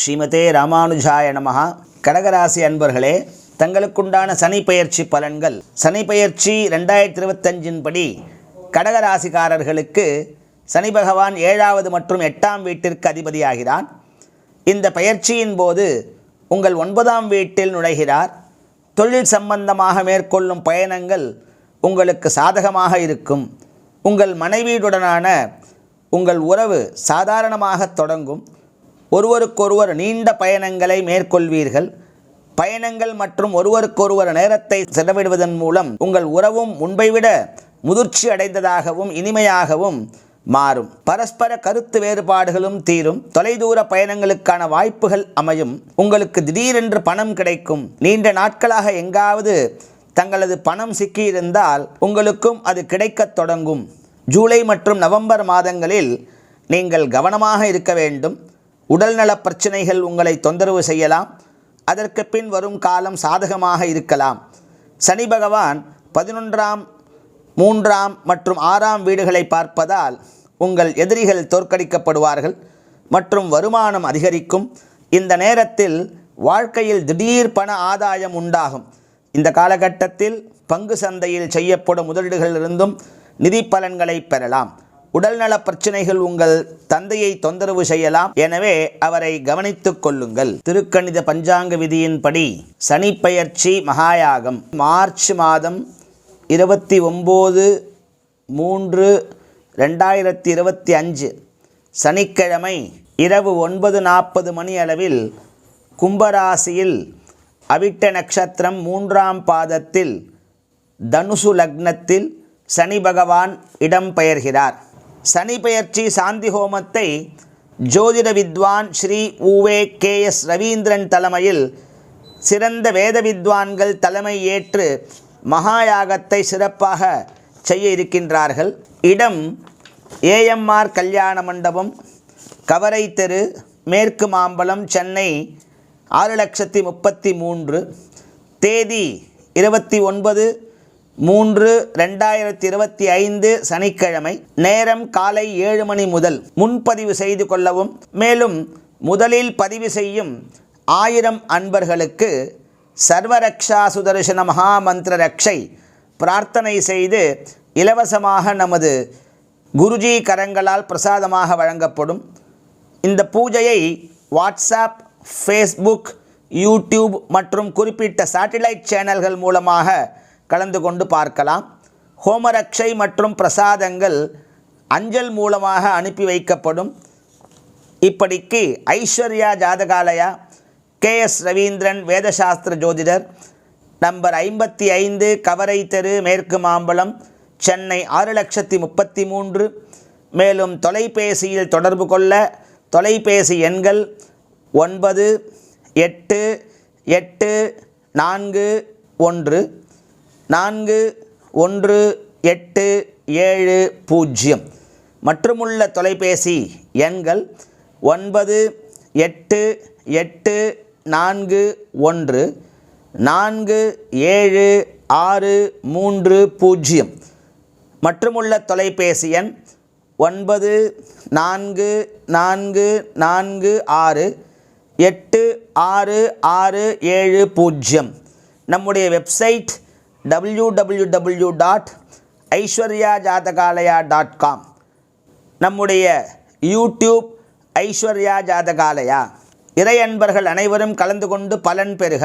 ஸ்ரீமதே ராமானுஜாய நமகா கடகராசி அன்பர்களே தங்களுக்குண்டான சனி பயிற்சி பலன்கள். சனி பயிற்சி ரெண்டாயிரத்தி இருபத்தஞ்சின் படி கடகராசிக்காரர்களுக்கு சனி பகவான் ஏழாவது மற்றும் எட்டாம் வீட்டிற்கு அதிபதியாகிறான் இந்த பயிற்சியின் போது உங்கள் ஒன்பதாம் வீட்டில் நுழைகிறார். தொழில் சம்பந்தமாக மேற்கொள்ளும் பயணங்கள் உங்களுக்கு சாதகமாக இருக்கும். உங்கள் மனைவியுடனான உங்கள் உறவு சாதாரணமாக தொடங்கும். ஒருவருக்கொருவர் நீண்ட பயணங்களை மேற்கொள்வீர்கள். பயணங்கள் மற்றும் ஒருவருக்கொருவர் நேரத்தை செலவிடுவதன் மூலம் உங்கள் உறவும் முன்பை விட முதிர்ச்சி அடைந்ததாகவும் இனிமையாகவும் மாறும். பரஸ்பர கருத்து வேறுபாடுகளும் தீரும். தொலைதூர பயணங்களுக்கான வாய்ப்புகள் அமையும். உங்களுக்கு திடீரென்று பணம் கிடைக்கும். நீண்ட நாட்களாக எங்காவது தங்களது பணம் சிக்கியிருந்தால் உங்களுக்கும் அது கிடைக்கத் தொடங்கும். ஜூலை மற்றும் நவம்பர் மாதங்களில் நீங்கள் கவனமாக இருக்க வேண்டும். உடல்நல பிரச்சனைகள் உங்களை தொந்தரவு செய்யலாம். அதற்கு பின் வரும் காலம் சாதகமாக இருக்கலாம். சனி பகவான் பதினொன்றாம் மூன்றாம் மற்றும் ஆறாம் வீடுகளை பார்ப்பதால் உங்கள் எதிரிகள் தோற்கடிக்கப்படுவார்கள் மற்றும் வருமானம் அதிகரிக்கும். இந்த நேரத்தில் வாழ்க்கையில் திடீர் பண ஆதாயம் உண்டாகும். இந்த காலகட்டத்தில் பங்கு சந்தையில் செய்யப்படும் முதலீடுகளிலிருந்தும் நிதி பலன்களை பெறலாம். உடல்நல பிரச்சனைகள் உங்கள் தந்தையை தொந்தரவு செய்யலாம். எனவே அவரை கவனித்துக் கொள்ளுங்கள். திருக்கணித பஞ்சாங்க விதியின்படி சனி பெயர்ச்சி மகாயாகம். மார்ச் மாதம் இருபத்தி ஒம்பது மூன்று ரெண்டாயிரத்தி இருபத்தி அஞ்சு. சனிக்கிழமை இரவு ஒன்பது நாற்பது மணி அளவில் கும்பராசியில் அவிட்ட நட்சத்திரம் மூன்றாம் பாதத்தில் தனுசு லக்னத்தில் சனி பகவான் இடம்பெயர்கிறார் சனி பெயர்ச்சி சாந்தி ஹோமத்தை ஜோதிட வித்வான் ஸ்ரீ உவே கே எஸ் ரவீந்திரன் தலைமையில் சிறந்த வேத வித்வான்கள் தலைமை ஏற்று மகாயாகத்தை சிறப்பாக செய்ய இருக்கின்றார்கள். இடம் ஏஎம்ஆர் கல்யாண மண்டபம் கவரை தெரு மேற்கு மாம்பலம் சென்னை ஆறு லட்சத்தி முப்பத்தி மூன்று தேதி இருபத்தி ஒன்பது மூன்று ரெண்டாயிரத்தி இருபத்தி ஐந்து சனிக்கிழமை நேரம் காலை ஏழு மணி முதல் முன்பதிவு செய்து கொள்ளவும் மேலும் முதலில் பதிவு செய்யும் ஆயிரம் அன்பர்களுக்கு சர்வரக்ஷா சுதர்சன மகாமந்திர ரக்ஷை பிரார்த்தனை செய்து இலவசமாக நமது குருஜி கரங்களால் பிரசாதமாக வழங்கப்படும். இந்த பூஜையை வாட்ஸ்அப் ஃபேஸ்புக் யூடியூப் மற்றும் குறிப்பிட்ட சேட்டிலைட் சேனல்கள் மூலமாக கலந்து கொண்டு பார்க்கலாம். ஹோமரக்ஷை மற்றும் பிரசாதங்கள் அஞ்சல் மூலமாக அனுப்பி வைக்கப்படும். இப்படிக்கு ஐஸ்வர்யா ஜாதகாலயா கே எஸ் ரவீந்திரன் வேதசாஸ்திர ஜோதிடர் நம்பர் ஐம்பத்தி ஐந்து கவரை தெரு மேற்கு மாம்பலம் சென்னை ஆறு லட்சத்தி முப்பத்தி மூன்று. மேலும் தொலைபேசியில் தொடர்பு கொள்ள தொலைபேசி எண்கள் ஒன்பது எட்டு எட்டு நான்கு ஒன்று. நான்கு ஒன்று எட்டு ஏழு பூஜ்ஜியம். மற்றுமுள்ள தொலைபேசி எண்கள் ஒன்பது எட்டு எட்டு நான்கு ஒன்று நான்கு ஏழு ஆறு மூன்று பூஜ்ஜியம். மற்றுமுள்ள தொலைபேசி எண் ஒன்பது நான்கு நான்கு நான்கு ஆறு எட்டு ஆறு ஆறு ஏழு பூஜ்ஜியம். நம்முடைய website W W W dot Aishwarya Jathakalaya dot com நம்முடைய யூடியூப் ஐஸ்வர்யா ஜாதகாலயா இறை அன்பர்கள் அனைவரும் கலந்து கொண்டு பலன் பெறுக.